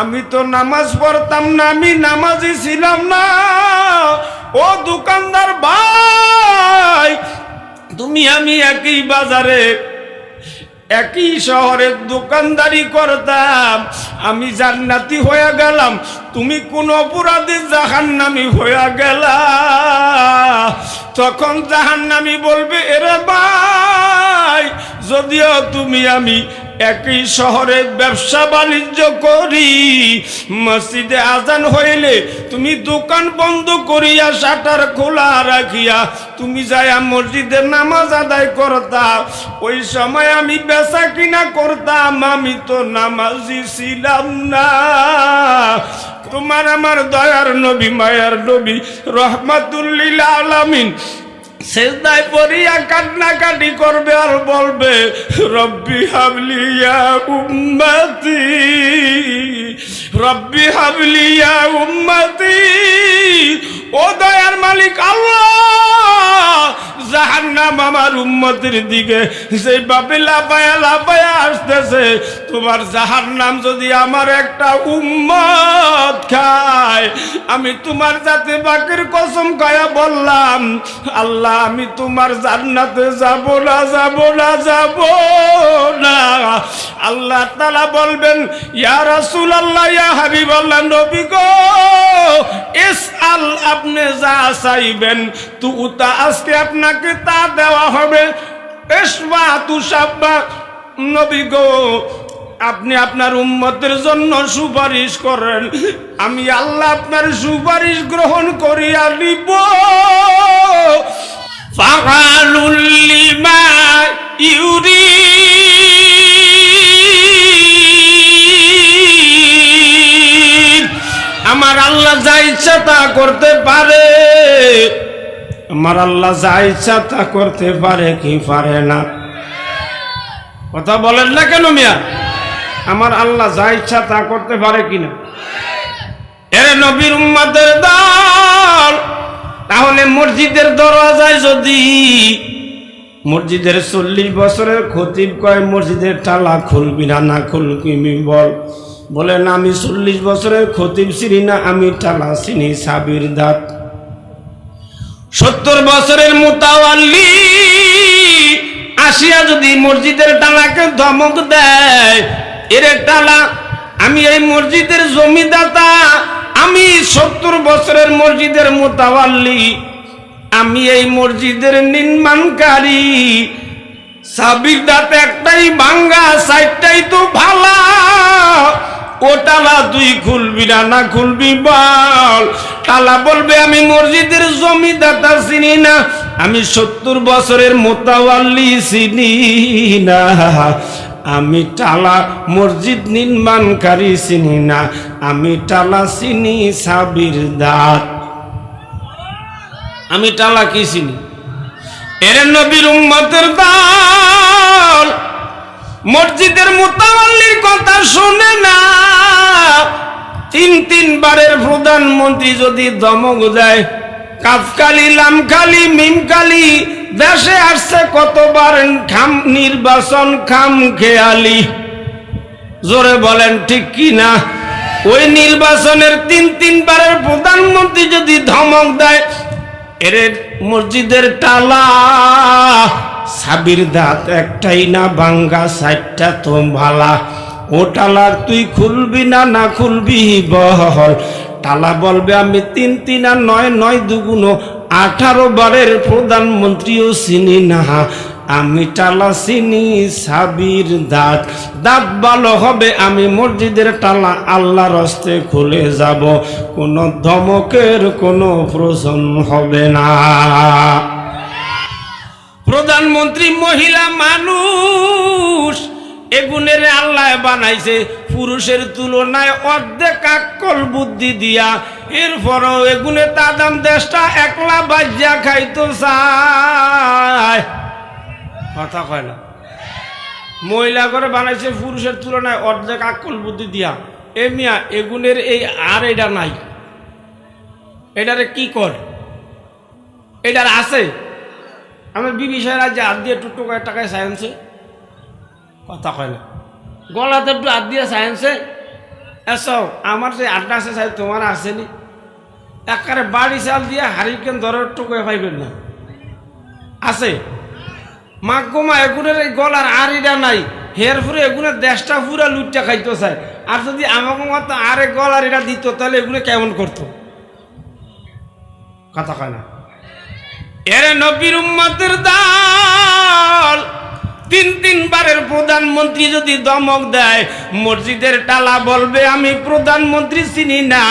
আমি তো নামাজ পড়তাম না, আমি নামাজি ছিলাম না। ও দোকানদার ভাই, তুমি আমি একই বাজারে, একই শহরে দোকানদারি করতাম। আমি জান্নাতি হয়ে গেলাম, তুমি কোন অপরাধী জাহান্নামি হয়ে গেলা। তখন জাহান্নামি বলবে, এরে ভাই, যদিও তুমি আমি একই শহরে ব্যবসা বাণিজ্য করি। মসজিদে আজান হইলে তুমি দোকান বন্ধ করিয়া শাটার খোলা রাখিয়া তুমি যাইয়া মসজিদে নামাজ আদায় করতা। ওই সময় আমি বেচা কিনা করতাম, আমি তো নামাজি ছিলাম না। তোমার আমার দয়ার নবী, মায়ার নবী, রহমাতুল্লিল আলামিন। সেজদায় পড়িয়া কান্নাকাটি করবে আর বলবে, রব্বি হাবলিয়া উম্মতি, রব্বি হাবলিয়া উম্মতি, ও দয়ার মালিক আল্লাহ জাহান্নাম আমার উম্মতির দিকে। সেই বাপে লাফায়া লাফায়া আসতেছে, তোমার জাহান্নাম যদি আমার একটা উম্মত খায়, আমি তোমার যাতে বাকির কসম খায়া বললাম, আল্লাহ, আমি তোমার জান্নাতে যাব না যাব না যাব না। আল্লাহ তালা বলবেন, ইয়া রাসূল আল্লাহ ইয়া হাবিব আল্লাহ নবী গো আপনি যা চাইবেন, তু তা আজকে আপনাকে তা দেওয়া হবে। এসবা নবী গো, আপনি আপনার উম্মতের জন্য সুপারিশ করেন। আমি আল্লাহ আপনার সুপারিশ গ্রহণ করিয়া নিব ফাগালুল লিমা আমার আল্লাহ যা ইচ্ছা তা করতে পারে। আমার আল্লাহ যা ইচ্ছা তা করতে পারে কি পারে না? কথা বলেন না কেন মিয়া? আমার আল্লাহ যা ইচ্ছা তা করতে পারে কিনা? এর নবীর উম্মাদের দল, তাহলে মসজিদের দরওয়াজায় যদি মসজিদের চল্লিশ বছরের খতিব কয়, মসজিদের টালা খুলবি না না খুলবি, বল। বলে না, আমি চল্লিশ বছরের খতিব চিনি না, আমি টালা চিনি সাবির দাঁত। সত্তর বছরের মোতাওয়াল্লি আসিয়া যদি মসজিদের টালাকে ধমক দেয়, এর টালা, আমি এই মসজিদের জমিদাতা, আমি সত্তর বছরের মসজিদের মোতাওয়াল্লি, আমি এই মসজিদের নির্মাণকারী। সাবির দাঁত একটাই ভাঙ্গা সাইডটাই তো ভালা। ও টালা তুই খুলবি না না খুলবি বল। টালা বলবে, আমি মসজিদের জমিদাতা চিনি না, আমি সত্তর বছরের মোতাওয়াল্লি চিনি না। আমি টালা মসজিদ নির্মাণকারী চিনি না, আমি টালা চিনি সাবির দাঁত। আমি টালা কি চিনি? এর নবীর উম্মতের দল মসজিদের মোতাবাল্লির কথা শুনে না। তিন তিনবারের প্রধানমন্ত্রী যদি দমক যায় কাফকালি, লামকালি, মিমকালি, দেশে আসছে কতবার খাম নির্বাচন খাম খেয়ালি। জোরে বলেন, ঠিক কি না? ওই নির্বাচনের তিন তিনবারের প্রধানমন্ত্রী যদি ধমক দেয়, এর মসজিদের টালা সাবির দাঁত একটাই না বাঙ্গা সাইডটা তো ভালা ও টালার, তুই খুলবি না না খুলবি বহল। টালা বলবে, আমি তিন তিন আর নয় নয় দুগুণ। আঠারো বারের প্রধানমন্ত্রীও চিনি না। আমি টালা চিনি সাবির দাঁত। দাঁত ভালো হবে, আমি মসজিদের টালা আল্লাহর হস্তে খুলে যাব। কোনো ধমকের কোনো প্রশ্ন হবে না। প্রধানমন্ত্রী মহিলা মানুষ এগুনের আল্লাহ বানাইছে। পুরুষের তুলনায় অর্ধেক আক্কল বুদ্ধি দিয়া। এরপরও এগুনে তাদাম দেশটা একলা বাজ্যা খাইতো কথা কয় না। মহিলা করে বানাইছে, পুরুষের তুলনায় অর্ধেক আক্কল বুদ্ধি দিয়া। এ মিয়া এগুনের এই আর এটা নাই। এটারে কি কর? এটার আছে। আমার বিবি সাহেরা যে হাত দিয়ে টুকটুক করে টাকায় সায়েন্সে কথা কয় না। গলাতে একটু হাত দিয়ে সায়েন্সে এসো আমার যে আড্ডা আছে সাহেব তোমার আসেনি একারে বাড়ি চাল দিয়ে হারিকেন দরের টুকুয়ে পাইবেন না। আছে। মাক গোমা এগুনের এই গলার আড়িটা নাই। হের ফুরে এগুনের দেশটা পুরা লুটটা খাইতো চায় আর যদি আমাকে মতো আরে গলার এটা দিত তাহলে এগুলো কেমন করতো? কথা কয় না। এরে নবীর উম্মতের দল। তিন তিনবারের প্রধানমন্ত্রী যদি দমক দেয়, মসজিদের টালা বলবে, আমি প্রধানমন্ত্রী চিনি না,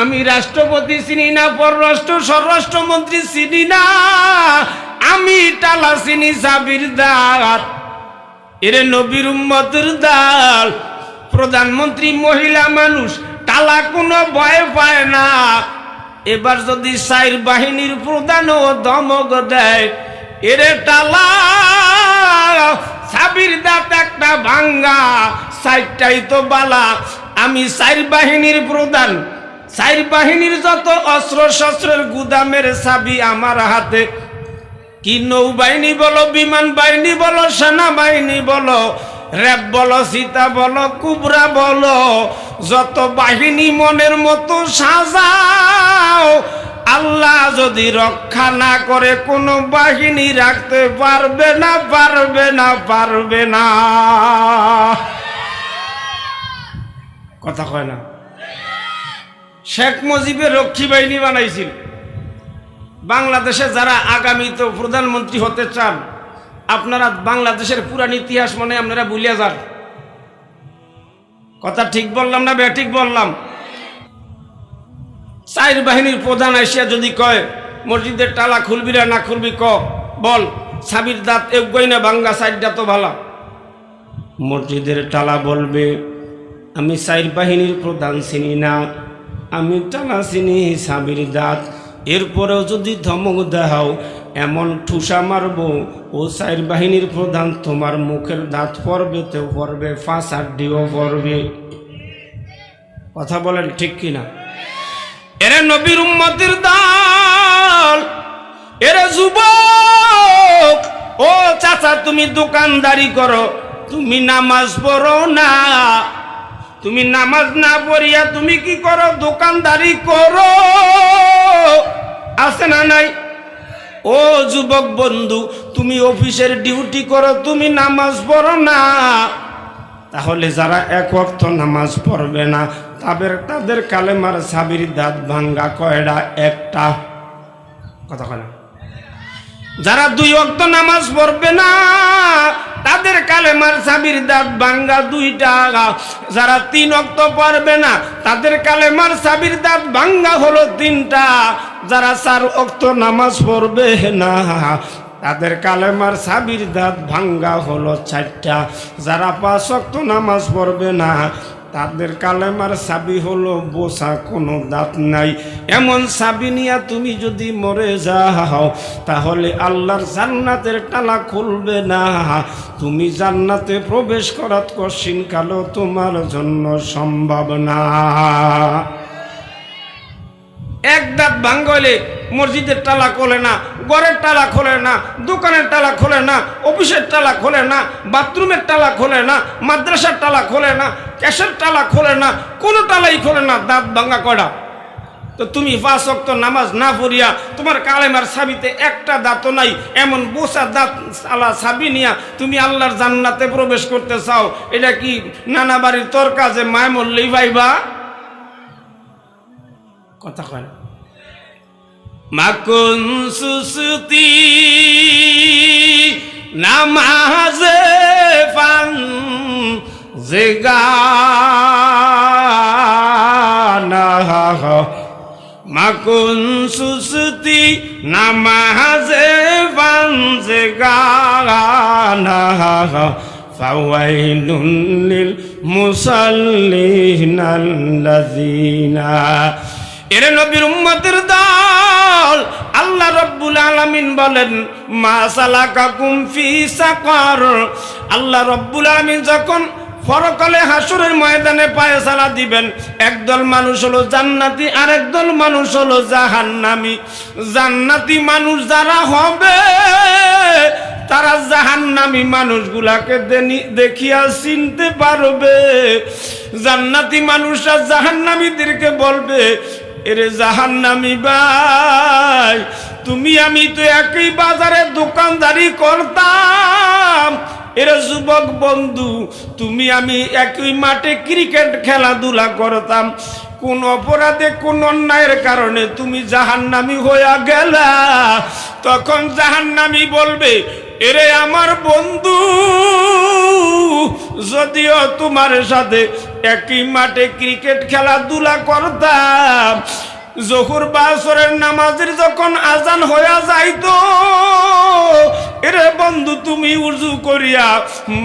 আমি রাষ্ট্রপতি চিনি না, পররাষ্ট্র স্বরাষ্ট্রমন্ত্রী চিনি না, আমি টালা চিনি সাবির দাঁত। এরে নবীর উম্মতের দাল, প্রধানমন্ত্রী মহিলা মানুষ, টালা কোনো ভয় পায় না। এবার যদি সাইর বাহিনীর প্রধান ও দমক দেয়, এরে টালা, সাবির দাঁত একটা ভাঙ্গা সাইরটাই তো বালা। আমি সাইর বাহিনীর প্রধান, সাইর বাহিনীর যত অস্ত্র শস্ত্রের গুদামের চাবি আমার হাতে। কি নৌবাহিনী বলো, বিমান বাহিনী বলো, সেনাবাহিনী বলো, র্যাব বলো, সীতা বলো, কুবরা বলো যত বাহিনী মনের মতো সাজাও, আল্লাহ যদি রক্ষা না করে, কোনো বাহিনী রাখতে পারবে না পারবে না পারবে না। কথা কয় না? শেখ মুজিবের রক্ষী বাহিনী বানাইছিল। বাংলাদেশে যারা আগামীতে প্রধানমন্ত্রী হতে চান, আপনারা বাংলাদেশের পুরান ইতিহাস মনে আপনারা ভুলিয়া যান। কথা ঠিক বললাম না ঠিক বললাম? চাইর বাহিনীর প্রধান আসিয়া যদি কয়, মসজিদের টালা খুলবি না না খুলবি ক, বল, সাবির দাঁত এগোই না, বাঙ্গা সাইডটা তো ভালো। মসজিদের টালা বলবে, আমি সাইর বাহিনীর প্রধান চিনি না, আমি টালা চিনি সাবির দাঁত। এরপরেও যদি ধমক দেখাও এমন ঠুসা মারবো, ও সাইর বাহিনীর প্রধান, তোমার মুখের দাঁত পড়বে তো পড়বে ফাঁস আড্ডিও পড়বে কথা বলেন ঠিক কিনা এরা নবীর উম্মতির দল, এরা যুবক, ও চাচা, তুমি দোকানদারি করো, তুমি নামাজ পড়ো না। তুমি নামাজ না পড়িয়া তুমি কি করো? দোকানদারি করো। আছে না নাই? ও যুবক বন্ধু, তুমি অফিসের ডিউটি করো, তুমি নামাজ পড়ো না। তাহলে যারা এক অর্থ নামাজ পড়বে না, তাদের তাদের কালেমার সাবির দাঁত ভাঙ্গা কয়ডা? একটা। কথা কয় না। যারা দুই অক্ত নামাজ পড়বে না, তাদের কালেমার সাবির দাঁত ভাঙ্গা দুইটা। যারা তিন অক্ত পারবে না, তাদের কালেমার সাবির দাঁত ভাঙ্গা হলো তিনটা। যারা চার অক্ত নামাজ পড়বে না, তাদের কালেমার সাবির দাঁত ভাঙ্গা হলো চারটা। যারা পাঁচ অক্ত নামাজ পড়বে না তাদের কালেমার সাবি হলো বোসা কোনো দাঁত নাই। এমন সাবি নিয়া তুমি যদি মরে যাও, তাহলে আল্লাহর জান্নাতের টালা খুলবে না। তুমি জান্নাতে প্রবেশ করাত কশিন কালো তোমার জন্য সম্ভব না। এক দাঁত ভাঙ্গলে মসজিদের টালা খোলে না ঘরের টালা খোলে না, দোকানের টালা খোলে না, অফিসের টালা খোলে না, বাথরুমের টালা খোলে না, মাদ্রাসার টালা খোলে না ক্যাশের টালা খোলে না, কোনো টালাই খোলে না, দাঁত ভাঙ্গা করা তো তুমি পাঁচ নামাজ না পড়িয়া তোমার কালেমার সাবিতে একটা দাঁতও নাই, এমন বোসা দাঁত আলা সাবি নিয়া তুমি আল্লাহর জান্নাতে প্রবেশ করতে চাও, এটা কি নানা বাড়ির তোর যে মায় মরলেই ভাইবা? কথা কয় মাকুন সুসুতি নামাজে পান জেগানা মাকুন সুসুতি নামাজে পান জেগানা فويل للمصلين الذين এরে নবীর উম্মতের দল। আল্লাহ রব্বুল আলামিন বলেন, মা সালাকাকুম ফি সাকার। আল্লাহ রব্বুল আলামিন যখন পরকালে হাসুরের ময়দানে পায়সালা দিবেন, একদল মানুষ হলো জান্নাতি আর একদল মানুষ হলো জাহান্নামি। জান্নাতি মানুষ যারা হবে, তারা জাহান্নামী মানুষগুলাকে দেখিয়া চিনতে পারবে। জান্নাতি মানুষরা জাহান্নামীদেরকে বলবে এরে জাহান্নামী ভাই, তুমি আমি তো একই বাজারে দোকানদারি করতাম। এরা যুবক বন্ধু, তুমি আমি একই মাঠে ক্রিকেট খেলাধুলা করতাম। কোন অপরাধে, কোন অন্যায়ের কারণে তুমি জাহান্নামি হইয়া গেলা। তখন জাহান্নামি বলবে এরে আমার বন্ধু, যদিও তোমার সাথে একই মাঠে ক্রিকেট খেলাধুলা করতাম, জহুর বাসরের নামাজের যখন আজান হইয়া যাইত, এরে বন্ধু তুমি উজু করিয়া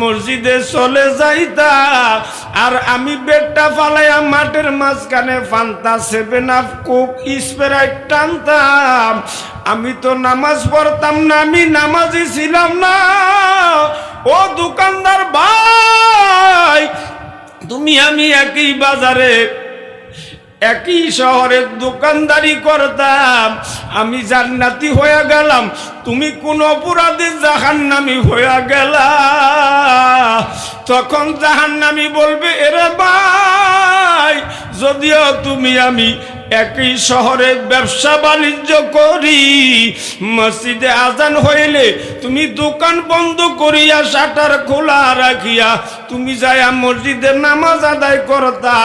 মসজিদে চলে যাইতা, আর আমি বেডটা ফালাইয়া মাঠের মাঝখানে Fanta seven up Coke Sprite টানতাম আমি তো নামাজ পড়তাম না, আমি নামাজি ছিলাম না। ও দোকানদার ভাই, তুমি আমি একই বাজারে, একই শহরে দোকানদারি করতাম। আমি জান্নাতি হয়ে গেলাম, তুমি কোন অপরাধে জাহান্নামি হয়ে গেলা। তখন জাহান্নামি বলবে, এরে ভাই, যদিও তুমি আমি একই শহরে ব্যবসা বাণিজ্য করি। মসজিদে আজান হইলে তুমি দোকান বন্ধ করিয়া শাটার খোলা রাখিয়া তুমি যাইয়া মসজিদে নামাজ আদায় করতা।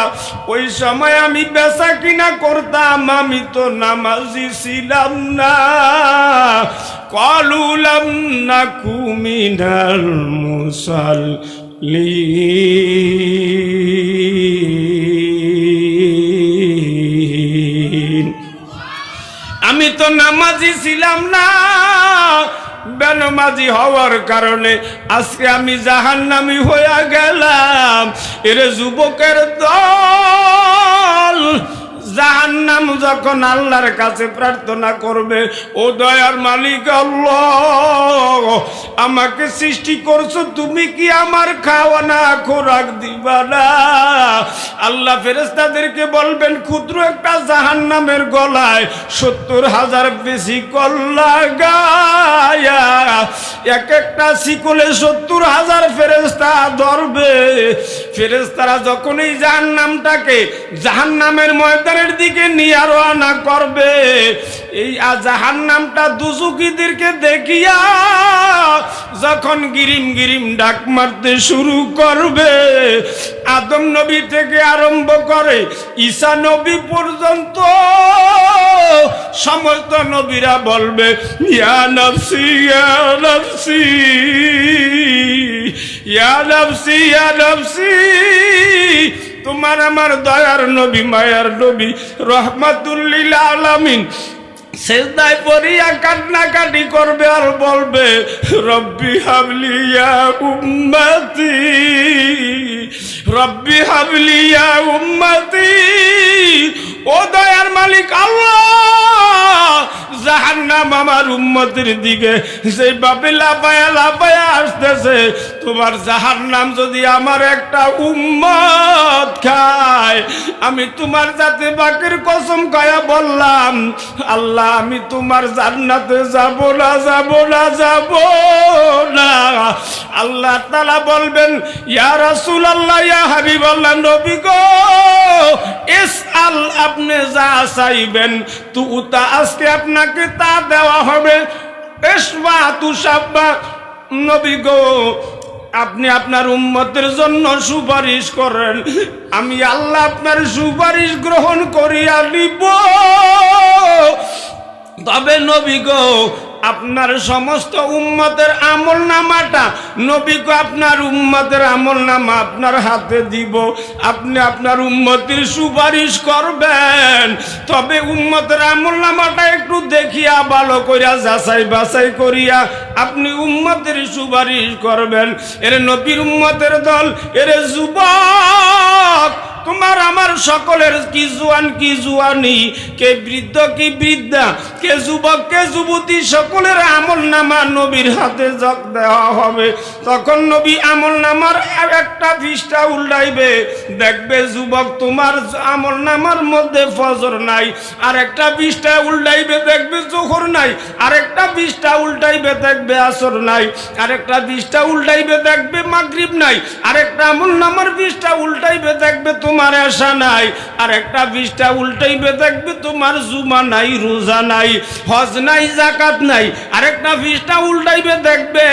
ওই সময় আমি বেচা কিনা করতাম, আমি তো নামাজি ছিলাম না। কলুলাম না কুমিনাল মুসাল্লি। নামাজি ছিলাম না। বেনমাজি হওয়ার কারণে আজকে আমি জাহান্নামি হইয়া গেলাম। এর যুবকের দল জাহান্নাম যখন আল্লাহর কাছে প্রার্থনা করবে, ও দয়ার মালিক আল্লাহ, আমাকে সৃষ্টি করছ, তুমি কি আমার খাওয়া না খোরাক দিবা না? আল্লাহ ফেরেস্তাদেরকে বলবেন, ক্ষুদ্র একটা জাহান্নামের গলায় সত্তর হাজার বেশি কল্লা গায়া এক একটা শিকলে সত্তর হাজার ফেরেস্তা ধরবে। ফেরেস্তারা যখন এই জাহান্নামটাকে জাহান্নামের ময়দানের দিকে নিয়ে রওনা করবে। এই জাহান্নামটা দুজুকিদেরকে দেখিয়া যখন গিরিম গিরিম ডাক মারতে শুরু করবে, আদম নবী থেকে আরম্ভ করে ঈসা নবী পর্যন্ত সমস্ত নবীরা বলবে, ইয়া নফসি ইয়া নফসি ইয়া নফসি ইয়া নফসি তোমার আমার দয়ার নবী, মায়ার নবী, রহমাতুল্লিল আলামিন। সেজদায় পড়িয়া কান্নাকাটি করবে আর বলবে, রব্বি হাবলিয়া উম্মতি, রব্বি হাবলিয়া উম্মতি। ও দয়ার মালিক আল্লাহ জাহান্নাম আমার উম্মতের দিকে। সেই বাপে লাফায়া লাফায়া আসতেছে, তোমার জাহান্নাম যদি আমার একটা উম্মত খায়, আমি তোমার যাতে বাকির কসম খায়া বললাম, আল্লাহ, আমি তোমার জান্নাতে যাব না যাব না যাব না। আল্লাহ তালা বলবেন, ইয়া রাসূল আল্লাহ ইয়া হাবিব আল্লাহ নবী গো এস আল আপনি যা চাইবেন, তু তা আজকে আপনাকে তা দেওয়া হবে। নবী গো, আপনি আপনার উম্মতের জন্য সুপারিশ করেন। আমি আল্লাহ আপনার সুপারিশ গ্রহণ করিয়া নিব তবে নবী গো আপনার সমস্ত উম্মতের আমল নামাটা নবী গো আপনার উম্মতের আমল নামা আপনার হাতে দিব। আপনি আপনার উম্মতির সুপারিশ করবেন। তবে উম্মতের আমল নামাটা একটু দেখিয়া, ভালো করিয়া, যাচাই বাছাই করিয়া আপনি উম্মতের সুপারিশ করবেন। এর নবীর উম্মতের দল, এর যুবক তোমার আমার সকলের কি জুয়ান, কি জুয়ানি? কে বৃদ্ধ, কি বৃদ্ধা? কে যুবক, কে যুবতী? সকলের আমল নামা নবীর হাতে জগ দেওয়া হবে। তখন নবী আমল নামার একটা পৃষ্ঠা উল্টাইবে। দেখবে যুবক, তোমার আমল নামার মধ্যে ফজর নাই। আর একটা পৃষ্ঠা উল্টাইবে, দেখবে জোহর নাই। আর একটা পৃষ্ঠা উল্টাইবে, দেখবে আসর নাই। আর একটা পৃষ্ঠা উল্টাইবে, দেখবে মাগরিব নাই। আর একটা আমল নামার পৃষ্ঠা উল্টাইবে, দেখবে তোমার আশা নাই। আর একটা পৃষ্ঠা উল্টাইবে দেখবে তোমার জুমা নাই, রোজা নাই, হজ নাই জাকাত নাই। আর একটা পৃষ্ঠা উল্টাইবে দেখবে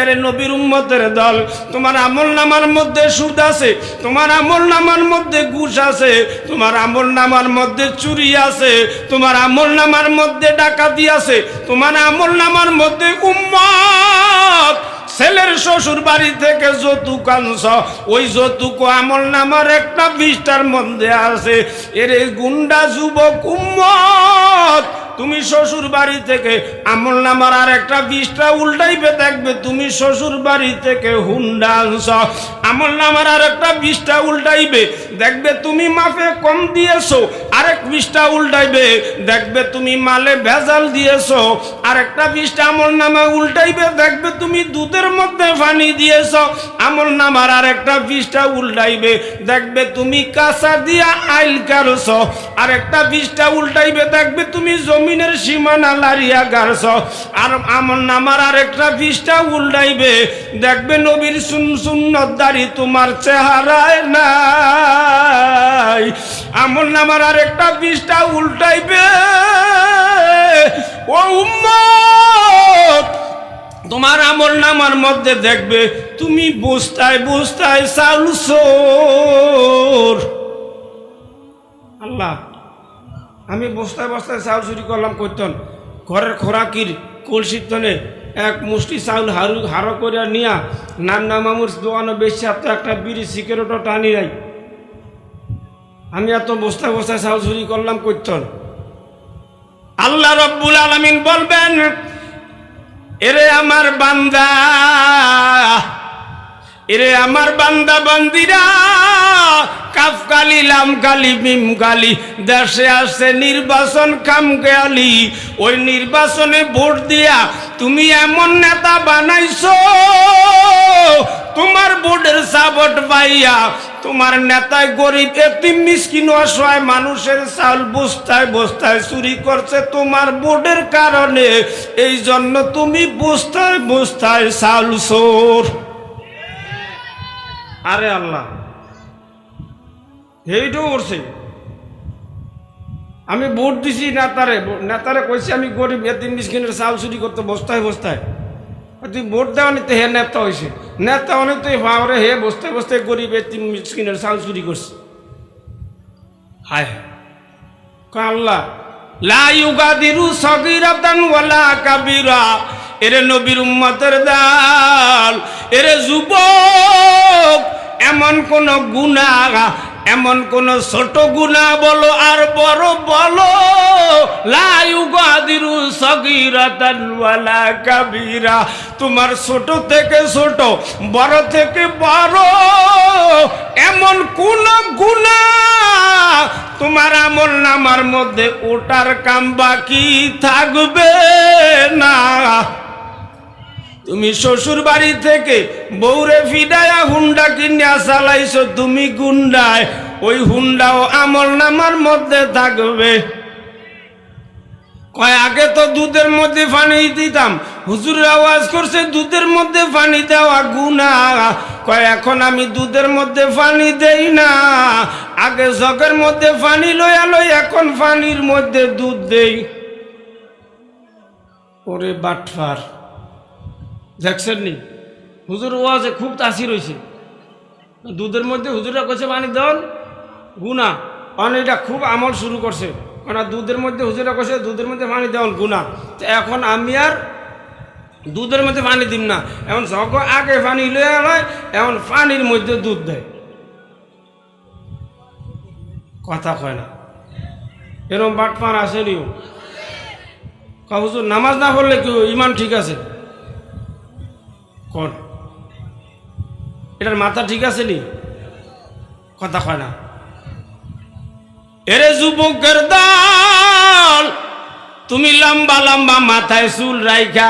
এরে নবীর উম্মতের দল। তোমার আমল নামার মধ্যে সুদ আছে, তোমার আমল নামার মধ্যে ঘুষ আছে, তোমার আমল নামার মধ্যে চুরি আছে, তোমার আমল নামার মধ্যে ডাকাতি আছে, তোমার আমল নামার মধ্যে উম্মত ছেলের শ্বশুর বাড়ি থেকে যৌতুক আনছ। ওই যৌতুক আমল নামার একটা বিষ্টার মধ্যে আছে। এর গুন্ডা যুবক উম্মত, তুমি শ্বশুর বাড়ি থেকে আমল নামার আর একটা বিষটা উল্টাইবে দেখবে তুমি শ্বশুর বাড়ি থেকে হুন্ডা আনছ। আমল নামার আর একটা বিষটা উল্টাইবে দেখবে তুমি মাফে কম দিয়েছ। আরেক বিষটা উল্টাইবে দেখবে তুমি মালে ভেজাল দিয়েছ। আরেকটা বিষটা আমল নামা উল্টাইবে দেখবে তুমি দুধের মধ্যে পানি দিয়েছ। আমল নামার আর একটা বিষ্টা উল্টাইবে। দেখবে তুমি কাঁচা দিয়া আইল কারছ। আর একটা বিষ্টা উল্টাইবে, দেখবে তুমি জমিনের সীমানা লারিয়া গারছ। আর আমল নামার আর একটা বিষ্টা উল্টাইবে, দেখবে নবীর সুন সুন্নতদারি তোমার চেহারায় নাই। আমল নামার আর একটা বিষ্টা উল্টাইবে, ও উম্মত! তোমার আমল নামার মধ্যে দেখবে তুমি বুঝতায় বুঝতায় চাউল সোর আল্লাহ, আমি বস্তায় বস্তায় চাউল চুরি করলাম করতেন ঘরের খোরাকির কলসিতনে এক মুষ্টি চাউল হারু হারো করিয়া নিয়া নান্না মামুর দোকানে বেশি এত একটা বিড়ি সিগারেটও টানি নাই। আমি এত বস্তায় বস্তায় চাউল চুরি করলাম করতেন আল্লাহ রব্বুল আলমিন বলবেন এরে আমার বান্দা, এরে আমার বান্দা বান্দিরা, কাফ কালি লাম কালি মিম কালি দেশে আসছে নির্বাচন খাম গেলি। ওই নির্বাচনে ভোট দিয়া তুমি এমন নেতা বানাইছো, তোমার বোর্ডের সাবট পাইয়া তোমার নেতায় গরিব এতিম মিসকিন অসহায় মানুষের চাউল বস্তায় বস্তায় চুরি করছে তোমার বোর্ডের কারণে। এই জন্য তুমি বস্তায় বস্তায় চাউল চোর। আরে আল্লাহ এইটাও করছে আমি ভোট দিছি নেতারে নেতারে কইছি আমি গরিব এতিম মিসকিনের চাউল চুরি করতে বস্তায় বস্তায়। তুই ভোট দেওয়া নিতে হে নেতা হয়েছে নেতা অনেক তুই ভাবরে হে বসতে বসতে গরিব এতিম মিসকিনের চাউল চুরি করছে। হায়। হায় আল্লাহ লা ইউগাদিরু সগীরাতান ওয়ালা কাবীরা। এরে নবীর উম্মতের দাল এরে যুবক এমন কোন গুনাহ এমন কোন ছোট গুণা বলো আর বড় বলো। লাইগাদিরু সগীরাতান ওয়ালা কাবীরা। তোমার ছোট থেকে ছোট, বড় থেকে বড়। এমন কোন গুণা? তোমার আমল নামার মধ্যে ওটার কাম বাকি থাকবে না। তুমি শ্বশুর বাড়ি থেকে বৌরে ফিডায়া হুন্ডা কিনিয়া চালাইছো, তুমি গুন্ডায়। ওই হুন্ডাও আমল নামার মধ্যে থাকবে। কয়, আগে তো দুধের মধ্যে পানি দিতাম। হুজুর আওয়াজ করছে, দুধের মধ্যে পানি দেওয়া গুনা কয়, এখন আমি দুধের মধ্যে পানি দেই না। আগে জগের মধ্যে পানি লইয়া লই, এখন পানির মধ্যে দুধ দেই। ওরে বাটফার। দেখছেন নি। হুজুর ওয়াজে খুব তাসির হয়েছে দুধের মধ্যে হুজুরা কইছে, পানি দেন। গুনা অনেকটা খুব আমল শুরু করছে। কারণ দুধের মধ্যে হুজুরা কইছে, দুধের মধ্যে পানি দেওয়ান গুনা তো এখন আমি আর দুধের মধ্যে পানি দিম না। এখন যখন আগে পানি লয়ে আনায় এখন পানির মধ্যে দুধ দেয়। কথা কয় না। এরকম বাটপার আসেনিও হুজুর, নামাজ না পড়লে কি ইমান ঠিক আছে? কোন? এটার মাথা ঠিক আছে নি? কথা কয় না। এরে যুবকের দল, তুমি লম্বা লম্বা মাথায় চুল রাইখা,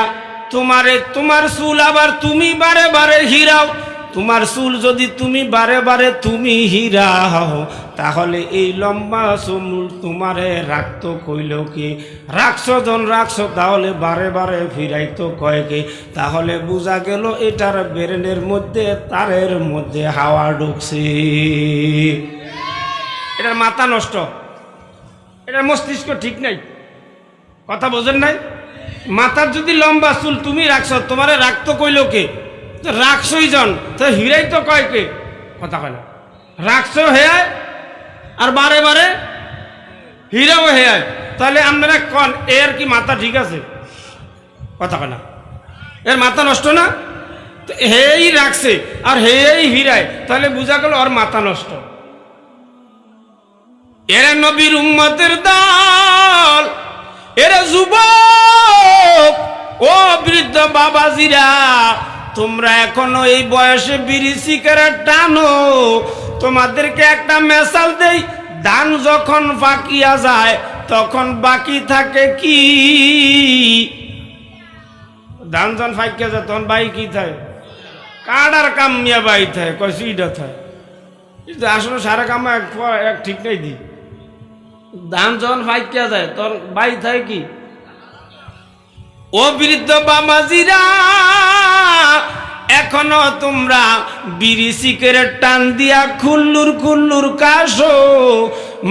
তোমারে তোমার চুল আবার তুমি বারে বারে হিরাও। তোমার চুল যদি তুমি বারে বারে তুমি হীরা হও, তাহলে এই লম্বা চুল তোমারে রাখতো কইল কি? রাখছো জন রাখছো তাহলে বারে বারে ফিরাইতো কয়কে তাহলে বোঝা গেল এটার ব্রেনের মধ্যে তারের মধ্যে হাওয়া ঢুকছে। এটার মাথা নষ্ট। এটার মস্তিষ্ক ঠিক নাই। কথা বোঝেন নাই? মাথার যদি লম্বা চুল তুমি রাখছো তোমারে রাখতো কইল কে? তো জন, তো হিরাই তো কয় কে? কথা কয় না। হেয়ায় আর বারে বারে হিরাও হেয়ায় তাহলে আপনারা কন, এর কি মাথা ঠিক আছে? কথা কয় না। এর মাথা নষ্ট না? তো হেই রাখছে আর হেই হিরায় তাহলে বোঝা গেল ওর মাথা নষ্ট। এরা নবীর উম্মতের দল, এরা যুবক, ও বৃদ্ধ বাবাজিরা তোমরা এখনও এই বয়সে বিড়ি সিগারেট টানো। তোমাদেরকে একটা মেসাল দেই, ধান যখন পাকিয়া যায়, তখন বাকি থাকে কি? ধান যখন ফাঁকিয়া যায়, তখন বাই কি থাকে? কাটার কামিয়া বাই থাকে, কয় ইটা থাকে? আসলে সারা কাম এক ঠিক নাই দি। ধান যখন ফাইকিয়া যায় তোর বাই থাকে কি? ও বৃদ্ধ বামাজিরা, এখনও তোমরা বিড়ি সিগারেট টান দিয়া খুল্লুর খুল্লুর কাশো।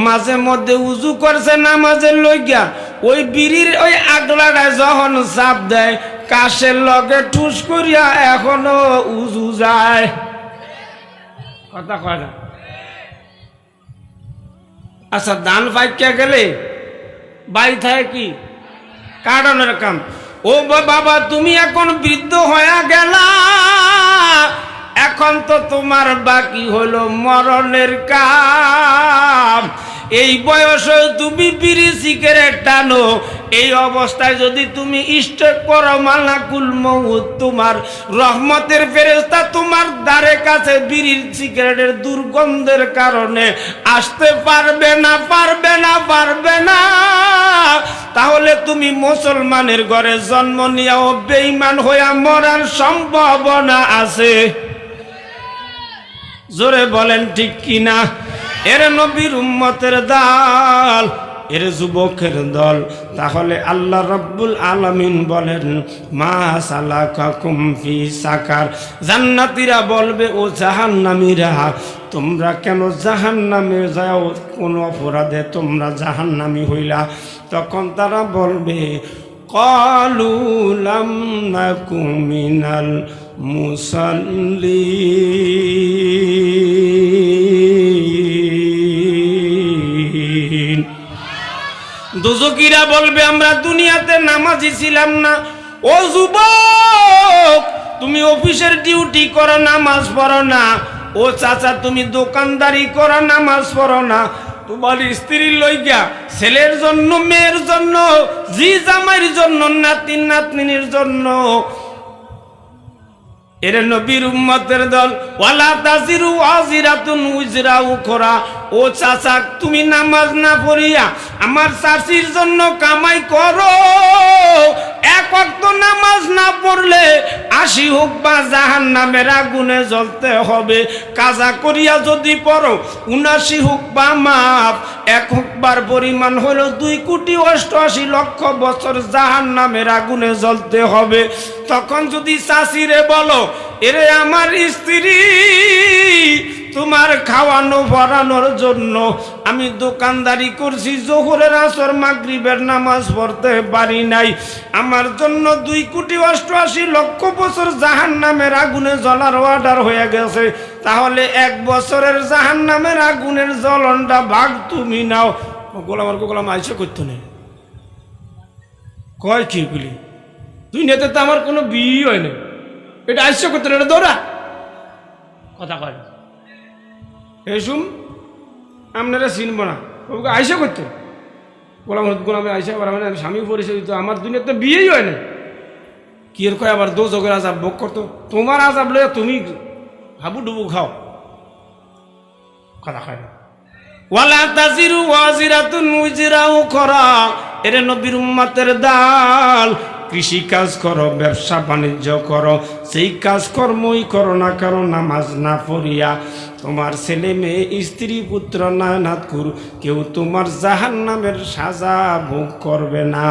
মাঝে মধ্যে উজু করছে না নামাজের লইগা। ওই বিড়ির ওই আগলাটা যখন চাপ দেয়, কাশের লগে ঠুস করিয়া এখনও উজু যায়। কথা কয় না। আচ্ছা দান পাইকা গেলে বাড়ি থাকে কি? কারণের কাম। ও বাবা, তুমি এখন বৃদ্ধ হয়ে গেলা। এখন তো তোমার বাকি হলো মরণের কাম। এই বয়সে তুমি বিড়ি সিগারেট টানো এই অবস্থায় যদি তুমি স্টেক করো মালাকুল মৌত, তোমার রহমতের ফেরেস্তা তোমার দ্বারে কাছে বিড়ির সিগারেটের দুর্গন্ধের কারণে আসতে পারবে না পারবে না পারবে না। তাহলে তুমি মুসলমানের ঘরে জন্ম নিয়েও বেইমান হইয়া মরার সম্ভাবনা আছে। জোরে বলেন ঠিক কিনা? এর নবীর উম্মতের দাল। এর যুবকের দল। তাহলে আল্লাহ রব্বুল আলামিন বলেন, মা সালাকা সাকার। জান্নাতীরা বলবে, ও জাহান্নামীরা, তোমরা কেন জাহান জাহান্নামে যাও? কোন অপরাধে তোমরা জাহান্নামী হইলা। তখন তারা বলবে, কলু লাম নাকু মিনাল দুজকিরা বলবে, আমরা দুনিয়াতে নামাজি ছিলাম না। ও যুবক, তুমি অফিসের ডিউটি করো, নামাজ পড়ো না। ও চাচা, তুমি দোকানদারি করো, নামাজ পড়ো না। তোমার স্ত্রীর লইগা ছেলের জন্য, মেয়ের জন্য, জি জামাইয়ের জন্য নাতিন নাতনির জন্য এর নবীর উম্মতের দল, ওয়ালা তাজিরু আজিরাতুন উজরা উখরা। ও চাচা, তুমি নামাজ না পড়িয়া আমার চাষির জন্য কামাই করো। এক অক্ত নামাজ না পড়লে আশি হোক বা জাহান নামের আগুনে জ্বলতে হবে, কাজা করিয়া যদি পড়ো উনাশি হোক বা মাপ, এক হোকবার পরিমাণ হলো দুই কোটি অষ্টআশি লক্ষ বছর জাহান নামের আগুনে জ্বলতে হবে। তখন যদি চাষিরে বলো, এরে আমার স্ত্রী তোমার খাওয়ানো, ভরানোর জন্য আমি দোকানদারি করছি, জোহরের আসর, মাগরিবের নামাজ পড়তে পারি নাই। আমার জন্য দুই কোটি অষ্টআশি লক্ষ বছর জাহান নামের আগুনে জ্বলার অর্ডার হয়ে গেছে। তাহলে এক বছরের জাহান নামের আগুনের জ্বলনটা ভাগ তুমি নাও। গোলাম আর গোলাম আইসে করতে নেই কয় কি গুলি দুনিয়াতে তো আমার কোনো বিয়ে হয় না এটা আইসে করতে না, এটা দৌড়া। কথা কয়। এসুম আপনারা চিনব না। ওকে আইসা করতে। গোলাম গোলামে আইসা আবার আমার স্বামী পরিচয় দিত। আমার দুনিয়াতে বিয়েই হয় না কি এর কয়, আবার দো জগের আজাব ভোগ করতো। তোমার আজাব লয়ে তুমি হাবু ডুবু খাও। কথা খায় না। ওয়ালা তাজিরু ওয়াজিরাতুন উজরাও করা। এরে নবীর উম্মতের দাল। কৃষি কাজ করো, ব্যবসা বাণিজ্য করো। সেই কাজ কর্মই করো না কারও নামাজ না পড়িয়া তোমার ছেলে মেয়ে স্ত্রী পুত্র নানাত কেউ তোমার জাহান নামের সাজা ভোগ করবে না।